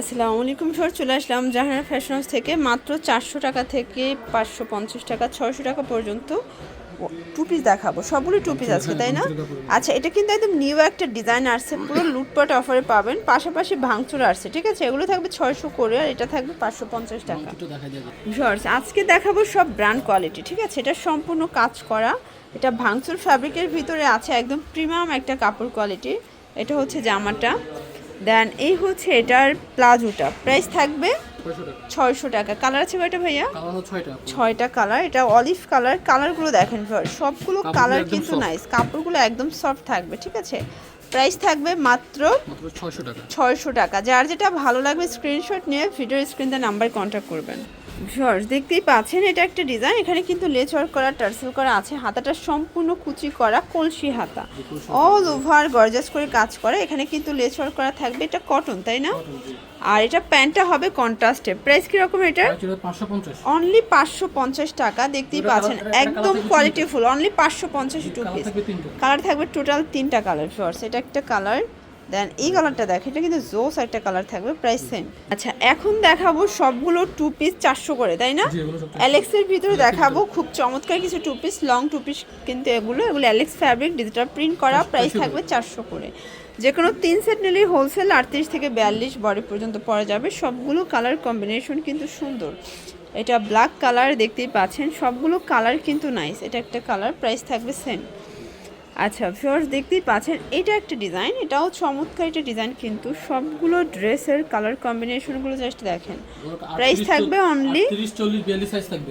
আসসালামু আলাইকুম স্যার চলে আসলাম জাহানারা ফ্যাশন হাউস থেকে মাত্র চারশো টাকা থেকে পাঁচশো পঞ্চাশ টাকা ছয়শো টাকা পর্যন্ত। টু পিস দেখাবো সবগুলো টু পিস আজকে তাই না? আচ্ছা এটা কিন্তু একদম নিউ একটা ডিজাইন আসছে পুরো লুটপাট অফারে পাবেন পাশাপাশি ভাঙচুর আসছে ঠিক আছে? এগুলো থাকবে ছয়শো করে আর এটা থাকবে পাঁচশো পঞ্চাশ টাকা। জর্জ আজকে দেখাবো সব ব্র্যান্ড কোয়ালিটি ঠিক আছে? এটা সম্পূর্ণ কাজ করা এটা ভাঙচুর ফ্যাব্রিকের ভিতরে আছে একদম প্রিমিয়াম একটা কাপড় কোয়ালিটি এটা হচ্ছে জামাটা। দেন এই হচ্ছে এটার প্লাজোটা। প্রাইস থাকবে ছয়শো টাকা। কালার আছে কয়টা ভাইয়া? ছয়টা। কালার এটা অলিভ কালার কালারগুলো দেখেন সবগুলো কালার কিন্তু। নাইস কাপড়গুলো একদম সফট থাকবে ঠিক আছে? প্রাইস থাকবে মাত্র মাত্র ছয়শো টাকা। ছয়শো টাকা। যার যেটা ভালো লাগবে স্ক্রিনশট নিয়ে ভিডিও স্ক্রিনতে নাম্বার কন্ট্যাক্ট করবেন। ভিউয়ার্স দেখতেই পাচ্ছেন এটা একটা ডিজাইন এখানে কিন্তু লেচ ওয়ার্ক করা টার্সেল করা আছে। হাতাটা সম্পূর্ণ কুচি করা কলসি হাতা। অল ওভার গর্জাস করে কাজ করে। এখানে কিন্তু লেচ ওয়ার্ক করা থাকবে। এটা কটন তাই না? আর এটা প্যান্টটা হবে কন্ট্রাস্টে প্রাইস কীরকম পঞ্চাশ। অনলি পাঁচশো পঞ্চাশ টাকা দেখতেই পাচ্ছেন। একদম কোয়ালিটিফুল অনলি পাঁচশো পঞ্চাশ টু পিস কালার থাকবে টোটাল তিনটা কালার ফিওর্স এটা একটা কালার দেন এই কালারটা দেখ এটা কিন্তু জোস একটা কালার থাকবে প্রাইস সেম আচ্ছা এখন দেখাবো সবগুলো টু পিস চারশো করে তাই না? অ্যালেক্সের ভিতরে দেখাবো খুব চমৎকার কিছু two piece long two piece কিন্তু এগুলো এগুলো অ্যালেক্স ফ্যাব্রিক ডিজিটাল প্রিন্ট করা প্রাইস থাকবে চারশো করে। যে কোনো তিন সেট নিলেই হোলসেল আটত্রিশ থেকে বিয়াল্লিশ বডি পর্যন্ত পরা যাবে। সবগুলো কালার কম্বিনেশন কিন্তু সুন্দর। এটা ব্ল্যাক কালার দেখতেই পাচ্ছেন। সবগুলো কালার কিন্তু নাইস এটা একটা কালার প্রাইস থাকবে সেম আচ্ছা ফিওর্স দেখতেই পাচ্ছেন এটা একটা ডিজাইন এটাও চমৎকার একটা ডিজাইন কিন্তু সবগুলো ড্রেসের কালার কম্বিনেশনগুলো জাস্ট দেখেন। প্রাইস থাকবে অনলি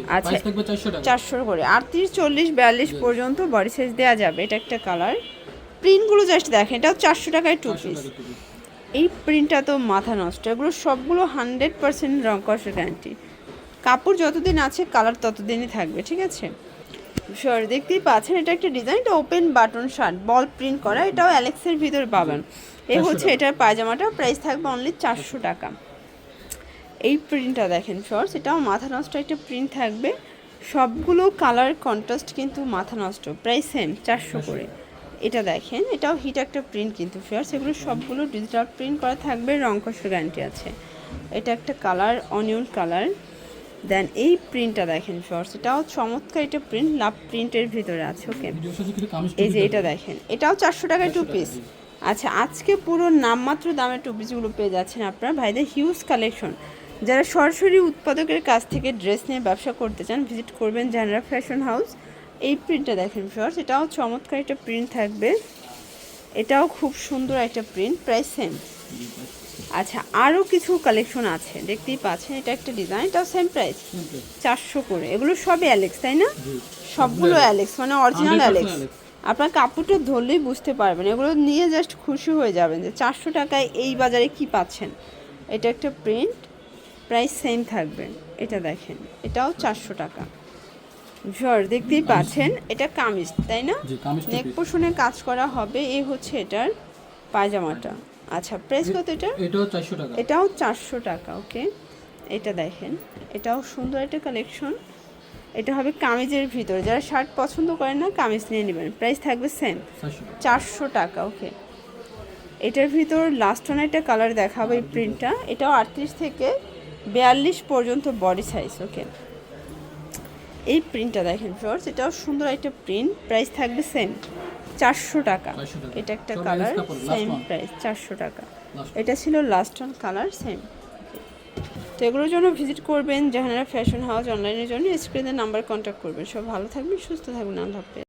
আচ্ছা। চারশো করে। আটত্রিশ চল্লিশ বিয়াল্লিশ পর্যন্ত বডি সাইজ দেওয়া যাবে এটা একটা কালার প্রিন্টগুলো জাস্ট দেখেন এটাও চারশো টাকায় টু পিস এই প্রিন্টটা তো মাথা নষ্ট এগুলো সবগুলো হান্ড্রেড পার্সেন্ট রং কষের গ্যারান্টি কাপড় যতদিন আছে কালার ততদিনই থাকবে ঠিক আছে? শিওর দেখতেই পাচ্ছেন এটা একটা ডিজাইন এটা open button shirt ball print করা এটাও অ্যালেক্সের ভিতরে পাবেন। এই হচ্ছে এটার পায়জামাটা প্রাইস থাকবে অনলি চারশো টাকা। এই প্রিন্টটা দেখেন শর্টস এটাও মাথা নষ্ট একটা প্রিন্ট থাকবে। সবগুলো কালার কন্ট্রাস্ট কিন্তু মাথা নষ্ট প্রাইস সেম চারশো করে। এটা দেখেন এটাও হিট একটা প্রিন্ট কিন্তু ফেয়ার্স এগুলো সবগুলো ডিজিটাল প্রিন্ট করা থাকবে রং কষের গ্যারান্টি আছে। এটা একটা কালার অনিয়ন কালার দেন এই প্রিন্টটা দেখেন ফেয়ার্স এটাও চমৎকার একটা প্রিন্ট লাভ প্রিন্টের ভিতরে আছে ওকে এই যে এটা দেখেন এটাও চারশো টাকায় টু পিস আচ্ছা আজকে পুরো নামমাত্র দামে টু পিসগুলো পেয়ে যাচ্ছেন আপনার। ভাইদের হিউজ কালেকশন যারা সরাসরি উৎপাদকের কাছ থেকে ড্রেস নিয়ে ব্যবসা করতে চান ভিজিট করবেন জানরা ফ্যাশন হাউস এই প্রিন্টটা দেখেন শর্টস এটাও চমৎকার একটা প্রিন্ট থাকবে। এটাও খুব সুন্দর একটা প্রিন্ট প্রাইস সেম আচ্ছা আরও কিছু কালেকশন আছে দেখতেই পাচ্ছেন এটা একটা ডিজাইন এটাও সেম প্রাইস চারশো করে। এগুলো সবই অ্যালেক্স তাই না? সবগুলো অ্যালেক্স মানে অরিজিনাল অ্যালেক্স আপনার কাপড়টা ধরলেই বুঝতে পারবেন এগুলো নিয়ে জাস্ট খুশি হয়ে যাবেন যে চারশো টাকায় এই বাজারে কি পাচ্ছেন। এটা একটা প্রিন্ট প্রাইস সেম থাকবে। এটা দেখেন এটাও চারশো টাকা। ঝড় দেখতেই পাচ্ছেন এটা কামিজ তাই না? নেক পোষণে কাজ করা হবে এই হচ্ছে এটার পায়জামাটা। আচ্ছা প্রাইস কত এটা এটাও চারশো টাকা। এটাও চারশো টাকা ওকে এটা দেখেন এটাও সুন্দর একটা কালেকশন এটা হবে কামিজের ভিতরে যারা শার্ট পছন্দ করেন না কামিজ নিয়ে নেবেন। প্রাইস থাকবে সেম চারশো টাকা। চারশো টাকা ওকে এটার ভিতর লাস্ট ওয়ান একটা কালার দেখাবো এই প্রিন্টটা এটাও আটত্রিশ থেকে বিয়াল্লিশ পর্যন্ত বডি সাইজ ওকে এই প্রিন্টটা দেখেন ফ্লোর্স এটাও সুন্দর একটা প্রিন্ট প্রাইস থাকবে সেম চারশো টাকা। 400 টাকা। এটা একটা কালার সেম প্রাইস চারশো টাকা। এটা ছিল লাস্ট অন কালার সেম তো এগুলোর জন্য ভিজিট করবেন জাহানারা ফ্যাশন হাউস অনলাইনের জন্য স্ক্রিনে নাম্বার কন্ট্যাক্ট করবেন। সব ভালো থাকবেন সুস্থ থাকবেন আল্লাহ হাফেজ।